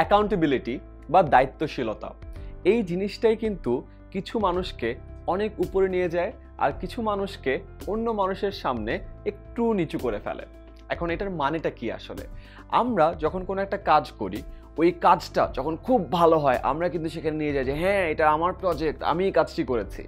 Accountability বা দায়িত্বশীলতা। এই জিনিসটাই কিন্তু কিছু মানুষকে অনেক উপরে নিয়ে যায় আর কিছু মানুষকে অন্য মানুষের সামনে একটু নিচু করে ফেলে। এখন এটার মানেটা কি আসলে? আমরা যখন কোনো একটা কাজ করি, ওই কাজটা যখন খুব ভালো হয়, আমরা কিন্তু সেখানে নিয়ে যাই যে হ্যাঁ এটা আমার প্রজেক্ট আমি এই কাজটি করেছি।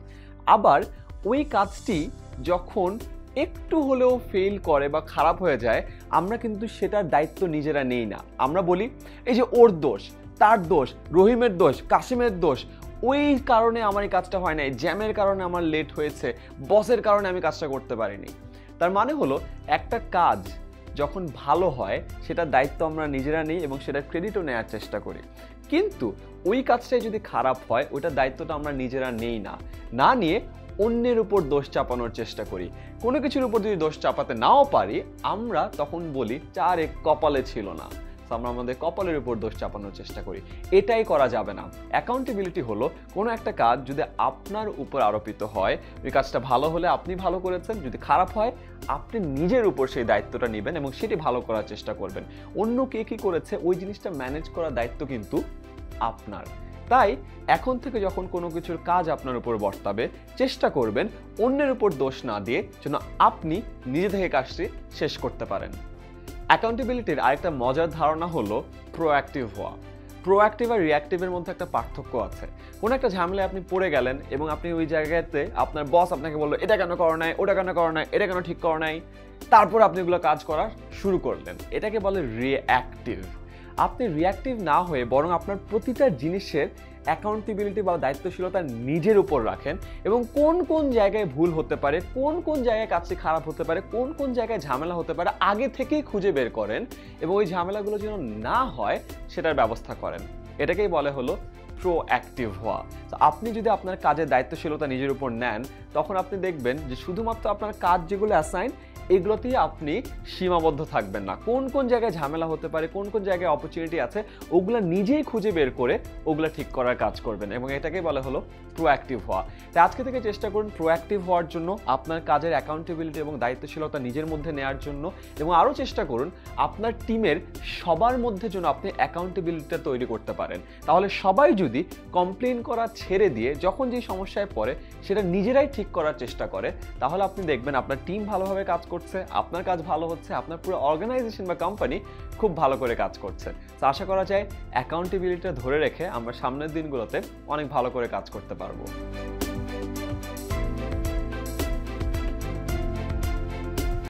আবার ওই কাজটি যখন একটু হলেও ফেল করে বা খারাপ হয়ে যায়, আমরা কিন্তু সেটার দায়িত্ব নিজেরা নেই না। আমরা বলি, এই যে ওর দোষ, তার দোষ, রহিমের দোষ কাশিমের দোষ, ওই কারণে আমার এই কাজটা হয় নাই, জ্যামের কারণে আমার লেট হয়েছে বসের কারণে আমি কাজটা করতে পারিনি। তার মানে হলো, একটা কাজ যখন ভালো হয়, সেটার দায়িত্ব আমরা নিজেরা নিই এবং সেটার ক্রেডিটও নেওয়ার চেষ্টা করি। কিন্তু ওই কাজটাই যদি খারাপ হয়, ওইটার দায়িত্বটা আমরা নিজেরা নেই না। না নিয়ে অন্যের উপর দোষ চাপানোর চেষ্টা করি। কোনো কিছুর উপর যদি দোষ চাপাতে নাও পারি, আমরা তখন বলি, চার কপালে ছিল না। আমরা আমাদের কপালের উপর দোষ চাপানোর চেষ্টা করি। এটাই করা যাবে না। অ্যাকাউন্টেবিলিটি হলো, কোনো একটা কাজ যদি আপনার উপর আরোপিত হয়, ওই কাজটা ভালো হলে আপনি ভালো করেছেন, যদি খারাপ হয়, আপনি নিজের উপর সেই দায়িত্বটা নেবেন এবং সেটি ভালো করার চেষ্টা করবেন। অন্য কে কী করেছে, ওই জিনিসটা ম্যানেজ করার দায়িত্ব কিন্তু আপনার। তাই এখন থেকে যখন কোনো কিছুর কাজ আপনার উপর বর্তাবে, চেষ্টা করবেন অন্যের উপর দোষ না দিয়ে যেন আপনি নিজে থেকে কাজটি শেষ করতে পারেন। অ্যাকাউন্টেবিলিটির আরেকটা মজার ধারণা হলো প্রোঅ্যাক্টিভ হওয়া। প্রোঅ্যাক্টিভ আর রিঅ্যাক্টিভের মধ্যে একটা পার্থক্য আছে। কোনো একটা ঝামেলায় আপনি পড়ে গেলেন এবং আপনি ওই জায়গাতে আপনার বস আপনাকে বলল, এটা কেন করো নাই, ওটা কেন করো নাই, এটা কেন ঠিক করো নাই? তারপর আপনি এগুলো কাজ করা শুরু করলেন। এটাকে বলে রিঅ্যাক্টিভ আপনি রিয়াক্টিভ না হয়ে বরং আপনার প্রতিটা জিনিসের অ্যাকাউন্টেবিলিটি বা দায়িত্বশীলতা নিজের উপর রাখেন এবং কোন কোন জায়গায় ভুল হতে পারে, কোন কোন জায়গায় কাজটি খারাপ হতে পারে, কোন কোন জায়গায় ঝামেলা হতে পারে আগে থেকেই খুঁজে বের করেন এবং ওই ঝামেলাগুলো যেন না হয় সেটার ব্যবস্থা করেন। এটাকেই বলে হলো প্রোঅ্যাক্টিভ হওয়া। তো আপনি যদি আপনার কাজের দায়িত্বশীলতা নিজের উপর নেন, তখন আপনি দেখবেন যে শুধুমাত্র আপনার কাজ যেগুলো অ্যাসাইন এগুলোতেই আপনি সীমাবদ্ধ থাকবেন না। কোন কোন জায়গায় ঝামেলা হতে পারে, কোন কোন জায়গায় অপরচুনিটি আছে, ওগুলো নিজেই খুঁজে বের করে ওগুলো ঠিক করার কাজ করবেন এবং এটাকে বলা হলো প্রোঅ্যাক্টিভ হওয়া। তাই আজকে থেকে চেষ্টা করুন প্রোঅ্যাক্টিভ হওয়ার জন্য, আপনার কাজের অ্যাকাউন্টেবিলিটি এবং দায়িত্বশীলতা নিজের মধ্যে নেওয়ার জন্য এবং আরও চেষ্টা করুন আপনার টিমের সবার মধ্যে যেন আপনি অ্যাকাউন্টেবিলিটিটা তৈরি করতে পারেন। তাহলে সবাই যদি কমপ্লেন করা ছেড়ে দিয়ে যখন যে সমস্যায় পড়ে সেটা নিজেরাই ঠিক করার চেষ্টা করে, তাহলে আপনি দেখবেন আপনার টিম ভালোভাবে কাজ করছে, আপনার কাজ ভালো হচ্ছে, আপনার পুরো অর্গানাইজেশন বা কোম্পানি খুব ভালো করে কাজ করছে। তো আশা করা যায় অ্যাকাউন্টেবিলিটিটা ধরে রেখে আমরা সামনের দিনগুলোতে অনেক ভালো করে কাজ করতে পারব।